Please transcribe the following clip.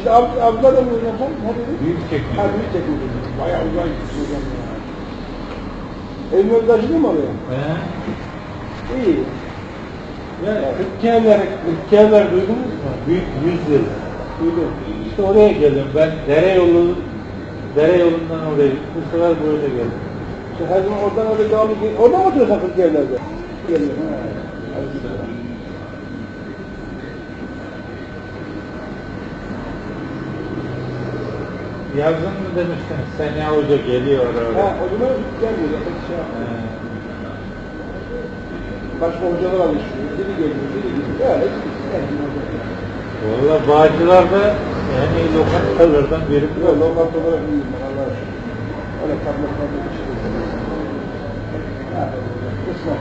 İşte ab, abla da mı hocam? Ne dedi? Büyük çekmiş. Ha büyük çekmiş. Bayağı uzak gitmiş hocam ya. Evin taşıdı mı oraya? He? İyi. Ya Kırkçeler, Kırkçeler duydunuz mu? Büyük yüz yıl. Duydum. İşte oraya geldim. Ben dere yolu, dere yolundan oraya. Bu sefer böyle geldim. İşte her zaman oradan oraya devamlı gel- Orada mı oturuyorsun kırk yerlerde? Geliyor. Ha. Yazın mı demiştin? Seni Hoca geliyor Ha, oraya. o zaman gelmiyor. Pek şey yapmıyor. He. Başka hocalar alışıyor. Biri geliyor, biri gidiyor. Öyle gidiyor. Hocam. Valla Bağcılar'da en iyi lokantalardan biri. Yok, lokal olarak iyiyim ben Allah'a şükür. Öyle tablet tablet bir şey. Ha, kısmet.